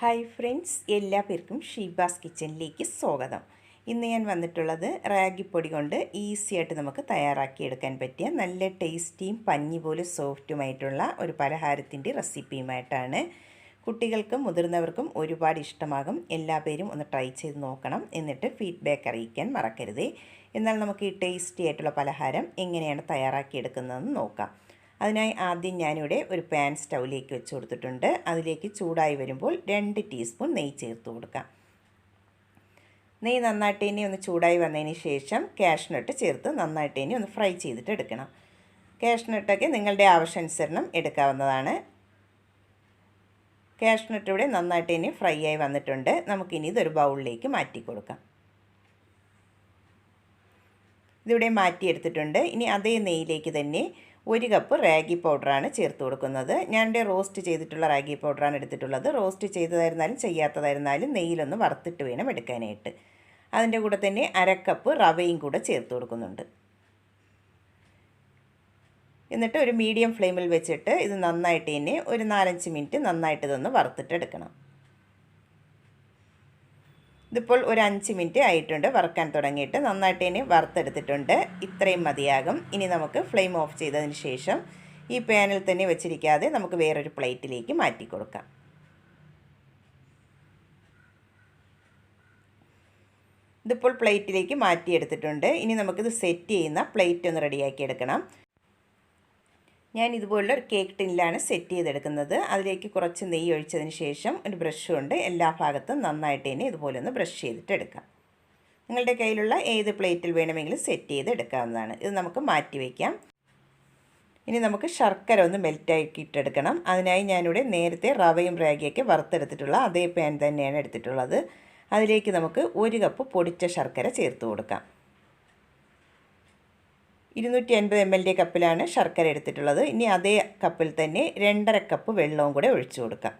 Hi friends എല്ലാ പേർക്കും ഷീബാസ് കിച്ചണിലേക്ക് സ്വാഗതം. ഇന്ന് ഞാൻ വന്നിട്ടുള്ളത് റാഗിപ്പൊടി കൊണ്ട് ഈസി ആയിട്ട് നമുക്ക് തയ്യാറാക്കിയെടുക്കാൻ പറ്റിയ നല്ല ടേസ്റ്റിയും പഞ്ഞി പോലെ സോഫ്റ്റുമായിട്ടുള്ള ഒരു പലഹാരത്തിന്റെ റെസിപ്പിയുമായിട്ടാണ്. കുട്ടികൾക്കും മുതിർന്നവർക്കും ഒരുപാട് ഇഷ്ടമാകും. എല്ലാ പേരും ഒന്ന് ട്രൈ ചെയ്ത് നോക്കണം. എന്നിട്ട് ഫീഡ്ബാക്ക് അറിയിക്കാൻ മറക്കരുതേ. എന്നാൽ നമുക്ക് ഈ ടേസ്റ്റി ആയിട്ടുള്ള പലഹാരം എങ്ങനെയാണ് തയ്യാറാക്കിയെടുക്കുന്നതെന്ന് നോക്കാം. അതിനായി ആദ്യം ഞാനിവിടെ ഒരു പാൻ സ്റ്റൗവിലേക്ക് വെച്ച് കൊടുത്തിട്ടുണ്ട്. അതിലേക്ക് ചൂടായി വരുമ്പോൾ രണ്ട് ടീസ്പൂൺ നെയ്യ് ചേർത്ത് കൊടുക്കാം. നെയ്യ് നന്നായിട്ട് ഇനി ഒന്ന് ചൂടായി വന്നതിന് ശേഷം കാഷ്നട്ട് ചേർത്ത് നന്നായിട്ട് ഇനി ഒന്ന് ഫ്രൈ ചെയ്തിട്ട് എടുക്കണം. കാഷ്നട്ടൊക്കെ നിങ്ങളുടെ ആവശ്യാനുസരണം എടുക്കാവുന്നതാണ്. കാഷ്നട്ട് ഇവിടെ നന്നായിട്ട് ഇനി ഫ്രൈ ആയി വന്നിട്ടുണ്ട്. നമുക്കിനി ഇതൊരു ബൗളിലേക്ക് മാറ്റി കൊടുക്കാം. ഇതിവിടെ മാറ്റിയെടുത്തിട്ടുണ്ട്. ഇനി അതേ നെയ്യിലേക്ക് തന്നെ ഒരു കപ്പ് റാഗി പൗഡറാണ് ചേർത്ത് കൊടുക്കുന്നത്. ഞാനിവിടെ റോസ്റ്റ് ചെയ്തിട്ടുള്ള റാഗി പൗഡറാണ് എടുത്തിട്ടുള്ളത്. റോസ്റ്റ് ചെയ്തതായിരുന്നാലും ചെയ്യാത്തതായിരുന്നാലും നെയ്യിലൊന്ന് വറുത്തിട്ട് വേണം എടുക്കാനായിട്ട്. അതിന്റെ കൂടെ തന്നെ അരക്കപ്പ് റവയും കൂടെ ചേർത്ത് കൊടുക്കുന്നുണ്ട്. എന്നിട്ട് ഒരു മീഡിയം ഫ്ലെയിമിൽ വെച്ചിട്ട് ഇത് നന്നായിട്ട് തന്നെ ഒരു നാലഞ്ച് മിനിറ്റ് നന്നായിട്ട് ഇതൊന്ന് വറുത്തിട്ട് എടുക്കണം ഇതിപ്പോൾ ഒരു അഞ്ച് മിനിറ്റ് ആയിട്ടുണ്ട് വറുക്കാൻ തുടങ്ങിയിട്ട്. നന്നായിട്ട് ഇനി വറുത്തെടുത്തിട്ടുണ്ട്. ഇത്രയും മതിയാകും. ഇനി നമുക്ക് ഫ്ലെയിം ഓഫ് ചെയ്തതിന് ശേഷം ഈ പാനിൽ തന്നെ വെച്ചിരിക്കാതെ നമുക്ക് വേറൊരു പ്ലേറ്റിലേക്ക് മാറ്റി കൊടുക്കാം. ഇതിപ്പോൾ പ്ലേറ്റിലേക്ക് മാറ്റിയെടുത്തിട്ടുണ്ട്. ഇനി നമുക്കിത് സെറ്റ് ചെയ്യുന്ന പ്ലേറ്റ് ഒന്ന് റെഡിയാക്കി എടുക്കണം. ഞാൻ ഇതുപോലുള്ള ഒരു കേക്ക് ടിന്നിലാണ് സെറ്റ് ചെയ്തെടുക്കുന്നത്. അതിലേക്ക് കുറച്ച് നെയ്യ് ഒഴിച്ചതിന് ശേഷം ഒരു ബ്രഷ് കൊണ്ട് എല്ലാ ഭാഗത്തും നന്നായിട്ട് തന്നെ ഇതുപോലെ ഒന്ന് ബ്രഷ് ചെയ്തിട്ട് എടുക്കാം. നിങ്ങളുടെ കയ്യിലുള്ള ഏത് പ്ലേറ്റിൽ വേണമെങ്കിലും സെറ്റ് ചെയ്ത് എടുക്കാവുന്നതാണ് ഇത് നമുക്ക് മാറ്റി വയ്ക്കാം ഇനി നമുക്ക് ശർക്കര ഒന്ന് മെൽറ്റാക്കിയിട്ടെടുക്കണം. അതിനായി ഞാനിവിടെ നേരത്തെ റവയും റാഗിയൊക്കെ വറുത്തെടുത്തിട്ടുള്ള അതേ പാൻ തന്നെയാണ് എടുത്തിട്ടുള്ളത്. അതിലേക്ക് നമുക്ക് ഒരു കപ്പ് പൊടിച്ച ശർക്കര ചേർത്ത് കൊടുക്കാം. ഇരുന്നൂറ്റി അൻപത് എം എല്ലിന്റെ കപ്പിലാണ് ശർക്കര എടുത്തിട്ടുള്ളത്. ഇനി അതേ കപ്പിൽ തന്നെ രണ്ടര കപ്പ് വെള്ളവും കൂടെ ഒഴിച്ചു കൊടുക്കാം.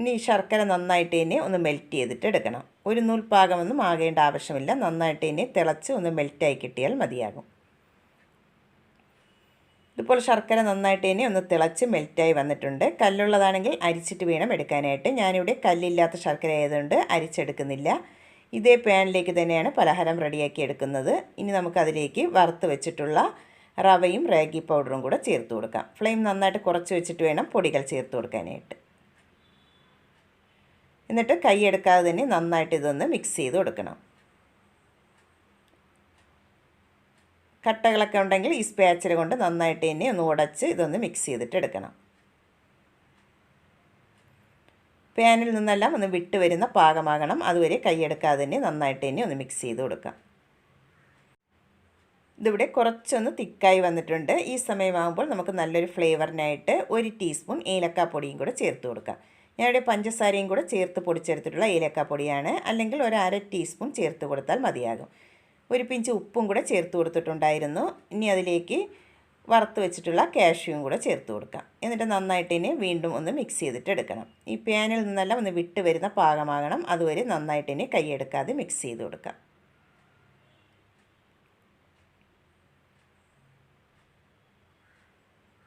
ഇനി ശർക്കര നന്നായിട്ട് തന്നെ ഒന്ന് മെൽറ്റ് ചെയ്തിട്ട് എടുക്കണം. ഒരു നൂൽ പാകമൊന്നും ആകേണ്ട ആവശ്യമില്ല. നന്നായിട്ട് തന്നെ തിളച്ച് ഒന്ന് മെൽറ്റായി കിട്ടിയാൽ മതിയാകും. ഇതുപോലെ ശർക്കര നന്നായിട്ട് തന്നെ ഒന്ന് തിളച്ച് മെൽറ്റായി വന്നിട്ടുണ്ട്. കല്ലുള്ളതാണെങ്കിൽ അരിച്ചിട്ട് വേണം എടുക്കാനായിട്ട്. ഞാനിവിടെ കല്ലില്ലാത്ത ശർക്കര ആയതുകൊണ്ട് അരിച്ചെടുക്കുന്നില്ല. ഇതേ പാനിലേക്ക് തന്നെയാണ് പലഹാരം റെഡിയാക്കി എടുക്കുന്നത്. ഇനി നമുക്കതിലേക്ക് വറുത്ത് വെച്ചിട്ടുള്ള റവയും റാഗി പൗഡറും കൂടെ ചേർത്ത് കൊടുക്കാം. ഫ്ലെയിം നന്നായിട്ട് കുറച്ച് വെച്ചിട്ട് വേണം പൊടികൾ ചേർത്ത് കൊടുക്കാനായിട്ട്. എന്നിട്ട് കൈയെടുക്കാതെ തന്നെ നന്നായിട്ട് ഇതൊന്ന് മിക്സ് ചെയ്ത് കൊടുക്കണം. കട്ടകളൊക്കെ ഉണ്ടെങ്കിൽ ഈ സ്പാച്ചിൽ കൊണ്ട് നന്നായിട്ട് തന്നെ ഒന്ന് ഉടച്ച് ഇതൊന്ന് മിക്സ് ചെയ്തിട്ട് എടുക്കണം. പാനിൽ നിന്നെല്ലാം ഒന്ന് വിട്ട് വരുന്ന പാകമാകണം. അതുവരെ കൈയെടുക്കാതെ തന്നെ നന്നായിട്ട് തന്നെ ഒന്ന് മിക്സ് ചെയ്ത് കൊടുക്കാം. ഇതിവിടെ കുറച്ചൊന്ന് തിക്കായി വന്നിട്ടുണ്ട്. ഈ സമയമാകുമ്പോൾ നമുക്ക് നല്ലൊരു ഫ്ലേവറിനായിട്ട് ഒരു ടീസ്പൂൺ ഏലക്കാപ്പൊടിയും കൂടെ ചേർത്ത് കൊടുക്കാം. ഞാനിവിടെ പഞ്ചസാരയും കൂടെ ചേർത്ത് പൊടിച്ചെടുത്തിട്ടുള്ള ഏലക്കാപ്പൊടിയാണ്. അല്ലെങ്കിൽ ഒരു അര ടീസ്പൂൺ ചേർത്ത് കൊടുത്താൽ മതിയാകും. ഒരു പിഞ്ച് ഉപ്പും കൂടെ ചേർത്ത് കൊടുത്തിട്ടുണ്ടായിരുന്നു. ഇനി അതിലേക്ക് വറുത്ത് വെച്ചിട്ടുള്ള കാഷ്യൂവും കൂടെ ചേർത്ത് കൊടുക്കാം. എന്നിട്ട് നന്നായിട്ട് ഇനി വീണ്ടും ഒന്ന് മിക്സ് ചെയ്തിട്ട് എടുക്കണം. ഈ പാനിൽ നിന്നെല്ലാം ഒന്ന് വിട്ട് വരുന്ന പാകമാകണം. അതുവരെ നന്നായിട്ട് ഇനി കൈയെടുക്കാതെ മിക്സ് ചെയ്ത് കൊടുക്കാം.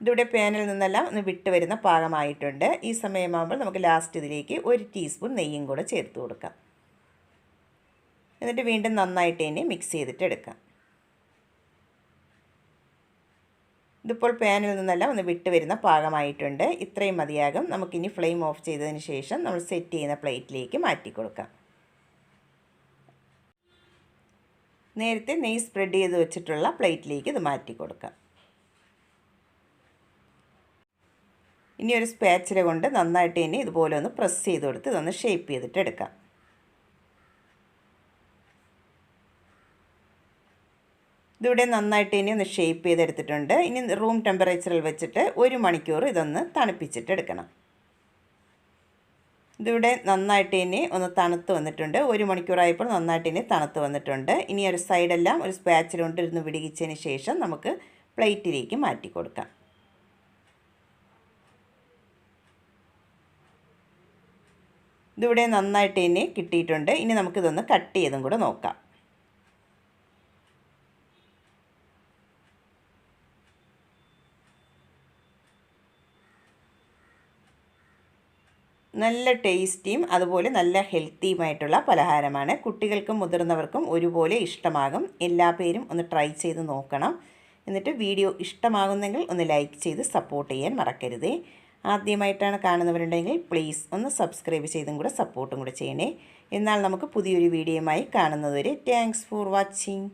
ഇതിവിടെ പാനിൽ നിന്നെല്ലാം ഒന്ന് വിട്ട് വരുന്ന പാകമായിട്ടുണ്ട്. ഈ സമയമാകുമ്പോൾ നമുക്ക് ലാസ്റ്റ് ഇതിലേക്ക് ഒരു ടീസ്പൂൺ നെയ്യും കൂടെ ചേർത്ത് കൊടുക്കാം. എന്നിട്ട് വീണ്ടും നന്നായിട്ട് ഇനി മിക്സ് ചെയ്തിട്ട് എടുക്കാം. ഇതിപ്പോൾ പാനിൽ നിന്നല്ല ഒന്ന് വിട്ട് വരുന്ന പാകമായിട്ടുണ്ട്. ഇത്രയും മതിയാകും. നമുക്കിനി ഫ്ലെയിം ഓഫ് ചെയ്തതിന് ശേഷം നമ്മൾ സെറ്റ് ചെയ്യുന്ന പ്ലേറ്റിലേക്ക് മാറ്റി കൊടുക്കാം. നേരത്തെ നെയ് സ്പ്രെഡ് ചെയ്ത് വെച്ചിട്ടുള്ള പ്ലേറ്റിലേക്ക് ഇത് മാറ്റി കൊടുക്കാം. ഇനി ഒരു സ്പാച്ചില കൊണ്ട് നന്നായിട്ട് ഇനി ഇതുപോലെ ഒന്ന് പ്രസ് ചെയ്ത് കൊടുത്ത് ഇതൊന്ന് ഷേപ്പ് ചെയ്തിട്ട് എടുക്കാം. ഇതിവിടെ നന്നായിട്ട് ഇനി ഒന്ന് ഷേപ്പ് ചെയ്തെടുത്തിട്ടുണ്ട്. ഇനി റൂം ടെമ്പറേച്ചറിൽ വെച്ചിട്ട് ഒരു മണിക്കൂർ ഇതൊന്ന് തണുപ്പിച്ചിട്ട് എടുക്കണം. ഇതിവിടെ നന്നായിട്ട് ഇനി ഒന്ന് തണുത്ത് വന്നിട്ടുണ്ട്. ഒരു മണിക്കൂറായപ്പോൾ നന്നായിട്ട് ഇനി തണുത്ത് വന്നിട്ടുണ്ട്. ഇനി ഒരു സൈഡെല്ലാം ഒരു സ്പാച്ചിൽ കൊണ്ട് ഇരുന്ന് വിടിയിച്ചതിന് ശേഷം നമുക്ക് പ്ലേറ്റിലേക്ക് മാറ്റി കൊടുക്കാം. ഇതിവിടെ നന്നായിട്ട് ഇനി കിട്ടിയിട്ടുണ്ട്. ഇനി നമുക്കിതൊന്ന് കട്ട് ചെയ്തും കൂടെ നോക്കാം. നല്ല ടേസ്റ്റിയും അതുപോലെ നല്ല ഹെൽത്തിയുമായിട്ടുള്ള പലഹാരമാണ്. കുട്ടികൾക്കും മുതിർന്നവർക്കും ഒരുപോലെ ഇഷ്ടമാകും. എല്ലാ പേരും ഒന്ന് ട്രൈ ചെയ്ത് നോക്കണം. എന്നിട്ട് വീഡിയോ ഇഷ്ടമാകുന്നെങ്കിൽ ഒന്ന് ലൈക്ക് ചെയ്ത് സപ്പോർട്ട് ചെയ്യാൻ മറക്കരുതേ. ആദ്യമായിട്ടാണ് കാണുന്നവരുണ്ടെങ്കിൽ പ്ലീസ് ഒന്ന് സബ്സ്ക്രൈബ് ചെയ്തും കൂടെ സപ്പോർട്ടും കൂടെ ചെയ്യണേ. എന്നാൽ നമുക്ക് പുതിയൊരു വീഡിയോയുമായി കാണുന്നതുവരെ താങ്ക്സ് ഫോർ വാച്ചിങ്